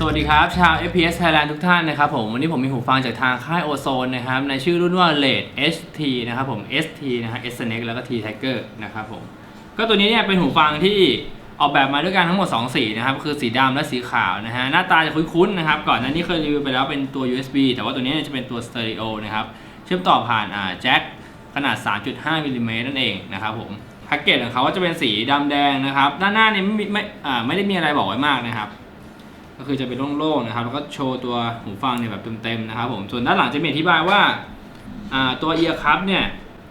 สวัสดีครับ ชาว FPS Thailand ทุกท่านนะครับผมวันนี้ผมมีหูฟังจากทางค่ายโอโซนนะครับในชื่อรุ่นว่า Late HT นะครับผม ST นะฮะ S Snake แล้วก็ T Tiger นะครับผมก็ตัวนี้เนี่ยเป็นหูฟังที่ออกแบบมาด้วยกันทั้งหมด 2 สีนะครับคือสีดำและสีขาวนะฮะหน้าตาจะคุ้นๆนะครับก่อนหน้านี้เคยรีวิวไปแล้วเป็นตัว USB แต่ว่าตัวนี้จะเป็นตัวสเตอริโอนะครับเชื่อมต่อผ่านอ่าแจ็คขนาด 3.5มิลลิเมตรนั่นเองนะครับผมแพ็กเกจของเขาก็จะเป็นสีดำแดงนะครับด้านหน้าเนี่ยไม่ไม่อ่าไม่ได้มีอะไรบอกไว้มากนะครับ ก็คือจะเป็นโล่งๆนะครับแล้วก็โชว์ตัวหูฟังเนี่ยแบบเต็มๆนะครับผมส่วนด้านหลังจะมีอธิบายว่าอ่าตัว ear cup เนี่ย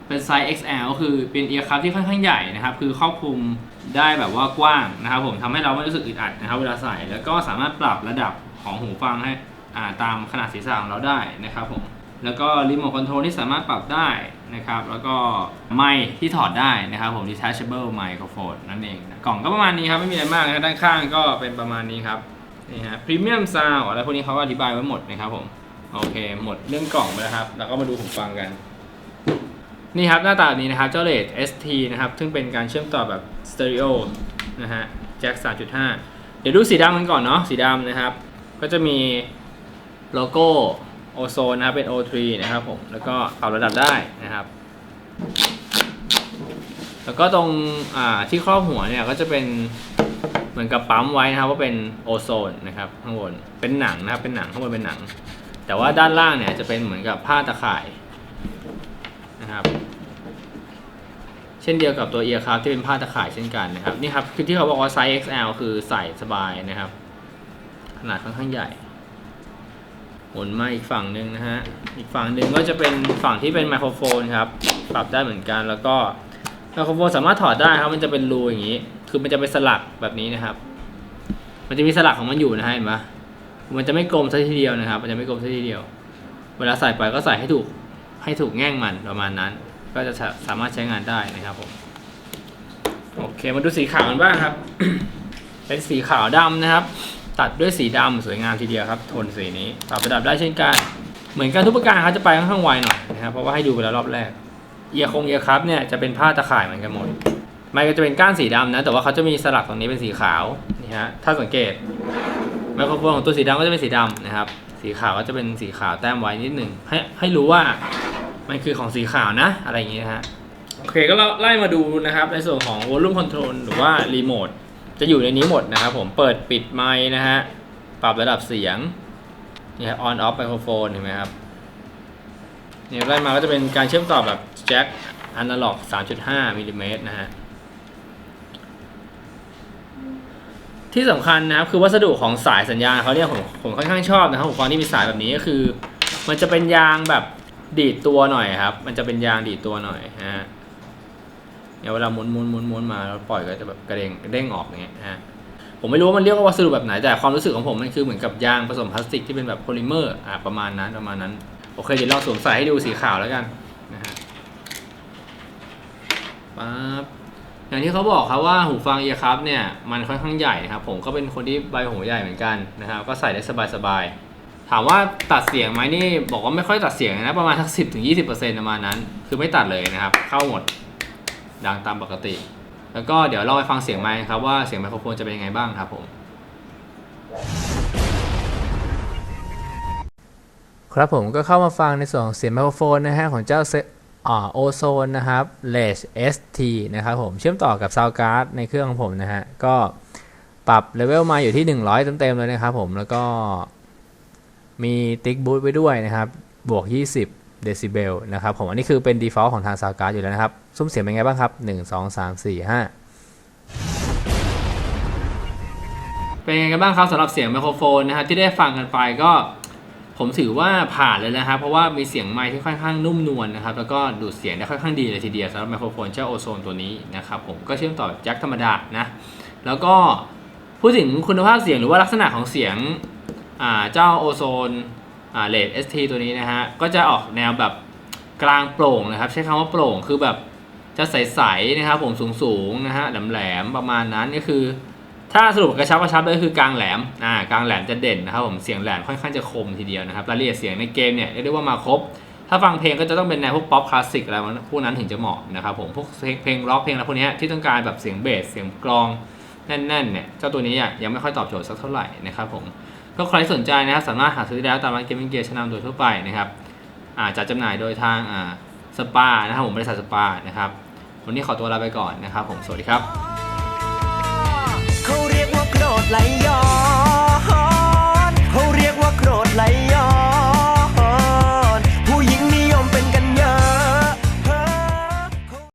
เป็นไซส์ XL ก็คือเป็น ear cup ที่ค่อนข้างใหญ่นะครับ คือครอบคลุมได้แบบว่ากว้างนะครับผมทำให้เราไม่รู้สึกอึดอัดนะครับ เวลาใส่แล้วก็สามารถปรับระดับของหูฟังให้ตามขนาดศีรษะของเราได้นะครับผมแล้วก็รีโมทคอนโทรลที่สามารถปรับได้นะครับ แล้วก็ไมค์ที่ถอดได้นะครับผม detachable microphone นั่นเอง กล่องก็ประมาณนี้ครับ ไม่มีอะไรมากนะด้านข้างก็เป็นประมาณนี้ครับ นี่ฮะพรีเมียมซาวอะไรพวกนี้เขาอธิบายไว้หมดนะครับผม โอเค หมดเรื่องกล่องไปแล้วครับ แล้วก็มาดูหูฟังกัน นี่ครับหน้าตานี้นะครับเจ้าเลด ST นะครับ ซึ่งเป็นการเชื่อมต่อแบบสเตอริโอนะฮะแจ็ค3.5 เดี๋ยวดูสีดำกันก่อนเนาะสีดำนะครับ ก็จะมีโลโก้โอโซนนะครับเป็น O3 นะครับผม แล้วก็ปรับระดับได้นะครับ แล้วก็ตรงที่ครอบหัวเนี่ยก็จะเป็น เหมือนกับปั๊มไว้นะครับว่าเป็นโอโซนนะครับข้างบนเป็นหนังนะครับเป็นหนังข้างบนเป็นหนัง แต่ว่าด้านล่างเนี่ยจะเป็นเหมือนกับผ้าตะข่ายนะครับ เช่นเดียวกับตัวเอียร์ครับที่เป็นผ้าตะข่ายเช่นกันนะครับนี่ครับคือที่เขาบอกว่าไซส์ XL คือใส่สบายนะครับ ขนาดค่อนข้างใหญ่หมุนมาอีกฝั่งหนึ่งนะฮะอีกฝั่งหนึ่งก็จะเป็นฝั่งที่เป็นไมโครโฟนครับปรับได้เหมือนกันแล้วก็ไมโครโฟนสามารถถอดได้ครับมันจะเป็นรูอย่างนี้ คือมันจะเป็นสลักแบบนี้นะครับ มันจะมีสลักของมันอยู่นะฮะเห็นปะมันจะไม่กลมซะทีเดียวนะครับ มันจะไม่กลมซะทีเดียว เวลาใส่ไปก็ใส่ให้ถูกให้ถูกแง่งมันประมาณนั้น ก็จะสามารถใช้งานได้นะครับผมโอเคมาดูสีขาวกันบ้างครับ เป็นสีขาวดำนะครับ ตัดด้วยสีดำสวยงามทีเดียวครับโทนสีนี้ปรับระดับได้เช่นกัน เหมือนกันทุกประการเขาจะไปค่อนข้างไวหน่อยนะครับเพราะว่าให้ดูไปแล้วรอบแรกเอียคงเอียครับเนี่ยจะเป็นผ้าตะข่ายเหมือนกันหมด ไม่ก็จะเป็นก้านสีดำนะ แต่ว่าเขาจะมีสลักตรงนี้เป็นสีขาวนี่ฮะถ้าสังเกตไมโครโฟนของตัวสีดำก็จะเป็นสีดำนะครับ สีขาวก็จะเป็นสีขาวแต้มไว้นิดหนึ่งให้ให้รู้ว่ามันคือของสีขาวนะ อะไรอย่างงี้นะฮะโอเคก็เราไล่มาดูนะครับ ในส่วนของ volume control หรือว่ารีโมทจะอยู่ในนี้หมดนะครับผมเปิดปิดไมค์นะฮะปรับระดับเสียงนี่ฮะ on off microphone เห็นไหมครับเนี่ยไล่มาก็จะเป็นการเชื่อมต่อแบบแจ็คอนาล็อก3.5มิลลิเมตรนะฮะ ที่สำคัญนะครับคือวัสดุของสายสัญญาณเขาเนี่ยผมผมค่อนข้างชอบนะครับหูฟังที่มีสายแบบนี้ก็คือ มันจะเป็นยางแบบดีดตัวหน่อยครับ มันจะเป็นยางดีดตัวหน่อยนะฮะเนี่ยเวลาหมุนหมุนหมุนหมุนมาแล้วปล่อยก็จะแบบกระเด้งกระเด้งออกอย่างเงี้ยนะฮะผมไม่รู้ว่ามันเรียกว่าวัสดุแบบไหนแต่ความรู้สึกของผมมันคือเหมือนกับยางผสมพลาสติกที่เป็นแบบโพลิเมอร์อ่าประมาณนั้นประมาณนั้นโอเคเดี๋ยวลองสวมใส่ให้ดูสีขาวแล้วกันนะฮะปั๊บ อย่างที่เขาบอกครับว่าหูฟังเอียร์ครับเนี่ยมันค่อนข้างใหญ่ครับผมก็เป็นคนที่ใบหูใหญ่เหมือนกันนะครับก็ใส่ได้สบายๆถามว่าตัดเสียงไหมนี่บอกว่าไม่ค่อยตัดเสียงนะประมาณสักสิบถึงยี่สิบเปอร์เซ็นต์ประมาณนั้น คือไม่ตัดเลยนะครับ เข้าหมดดังตามปกติ แล้วก็เดี๋ยวเราไปฟังเสียงไมค์ครับว่าเสียงไมโครโฟนจะเป็นยังไงบ้างครับผมครับผมก็เข้ามาฟังในส่วนของเสียงไมโครโฟนนะฮะของเจ้า โอโซนนะครับ l e d ST นะครับผมเชื่อมต่อกับ Sound Card ในเครื่องของผมนะฮะ ก็ปรับเลเวลมาอยู่ที่ 100 เต็มๆเลยนะครับผมแล้วก็มีติ๊กบูทไว้ด้วยนะครับ บวก 20 เดซิเบลนะครับผมอันนี้คือเป็น default ของทาง Sound Card อยู่แล้วนะครับ ซุ้มเสียงเป็นไงบ้างครับ 1 2 3 4 5 เป็นไงกันบ้างครับสำหรับเสียงไมโครโฟนนะครับที่ได้ฟังกันไปก็ ผมถือว่าผ่านเลยนะครับ เพราะว่ามีเสียงไมค์ที่ค่อนข้างนุ่มนวลนะครับ แล้วก็ดูดเสียงได้ค่อนข้างดีเลยทีเดียวสำหรับไมโครโฟนเจ้าโอโซนตัวนี้นะครับผมก็เชื่อมต่อแจ็คธรรมดานะ แล้วก็พูดถึงคุณภาพเสียงหรือว่าลักษณะของเสียงเจ้าโอโซนเลดเอสทีตัวนี้นะฮะ ก็จะออกแนวแบบกลางโปร่งนะครับ ใช้คำว่าโปร่งคือแบบจะใสๆนะครับผมสูงๆนะฮะแหลมๆประมาณนั้นก็คือ ถ้าสรุปกระชับกระชับเลยคือกลางแหลมอ่ากลางแหลมจะเด่นนะครับผมเสียงแหลมค่อนข้างจะคมทีเดียวนะครับรายละเอียดเสียงในเกมเนี่ยเรียกได้ว่ามาครบ ถ้าฟังเพลงก็จะต้องเป็นแนวพวกป๊อปคลาสสิกอะไรพวกนั้นถึงจะเหมาะนะครับผมพวกเพลงร็อกเพลงอะไรพวกนี้ที่ต้องการแบบเสียงเบสเสียงกลองแน่นๆเนี่ยเจ้าตัวนี้ยังไม่ค่อยตอบโจทย์สักเท่าไหร่นะครับผมก็ใครสนใจนะครับสามารถหาซื้อได้แล้วตามร้านเกมมิ่งเกียร์ชั้นนำโดยทั่วไปนะครับอ่าจัดจำหน่ายโดยทางอ่าสปานะครับผมบริษัทสปานะครับวันนี้ขอตัวลาไปก่อนนะครับผมสวัสดีครับ เ